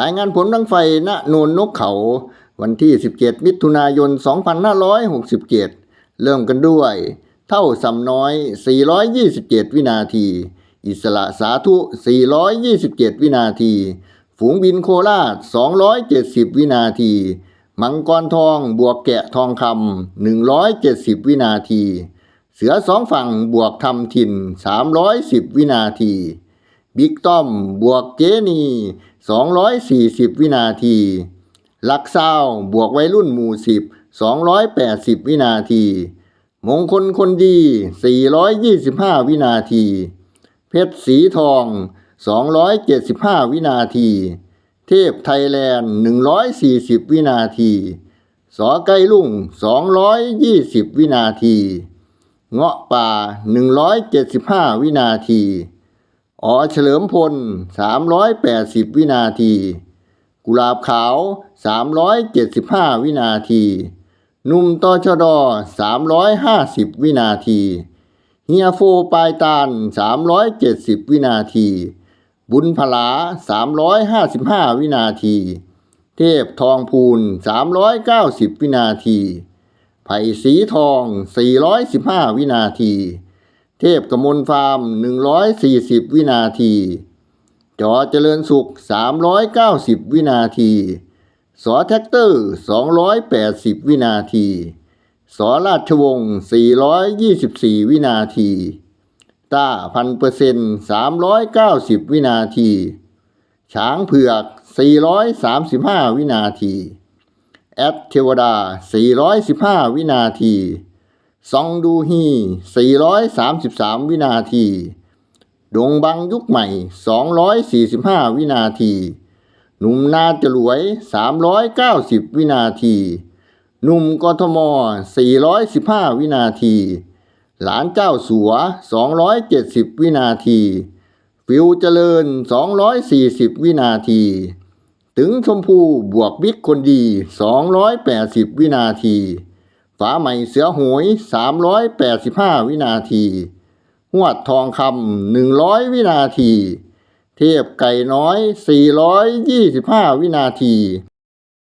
รายงานผลดังไฟณโนนนกเขา วันที่ 17 มิถุนายน 2567 เริ่มกันด้วย เท่าสำน้อย 427 วินาที อิสระสาธุ 427 วินาที ฝูงบินโคราช 270 วินาที มังกรทองบวกแกะทองคำ 170 วินาที เสือสองฝั่งบวกทำถิ่น 310 วินาที บิ๊กต้อมบวกเจนี240 วินาที ลักซาวบวกวัยรุ่นหมู่ 10 280 วินาที มงคลคนดี 425 วินาที เพชรสีทอง 275 วินาที เทพไทยแลนด์ 140 วินาที สอไก่ลุ่ง 220 วินาที เงาะป่า 175 วินาที อ๋อเฉลิมพล 380 วินาที กุลาบขาว 375 วินาที นุ่มตอชดอ350 วินาที เฮียโฟปลายตาล 370 วินาที บุญพลา 355 วินาที เทพทองพูน 390 วินาที ไผ่สีทอง 415 วินาที เทพกมลฟาร์ม 140 วินาที จอเจริญสุข 390 วินาที สอแท็กเตอร์ 280 วินาที สอราชวงศ์ 424 วินาที ต้าพันเปอร์เซ็นต์390 วินาที ช้างเผือก 435 วินาที แอดเทวดา 415 วินาที ซองดูฮี 433 วินาที ดงบังยุคใหม่ 245 วินาที หนุ่มนาจรวย 390 วินาที หนุ่มกทม 415 วินาที หลานเจ้าสัว 270 วินาที ฟิวเจริญ 240 วินาที ถึงชมพูบวกบิ๊กคนดี 280 วินาที ฝาใหม่เสือหวย 385 วินาทีหวดทองคำ100 วินาที เทียบไก่น้อย 425 วินาที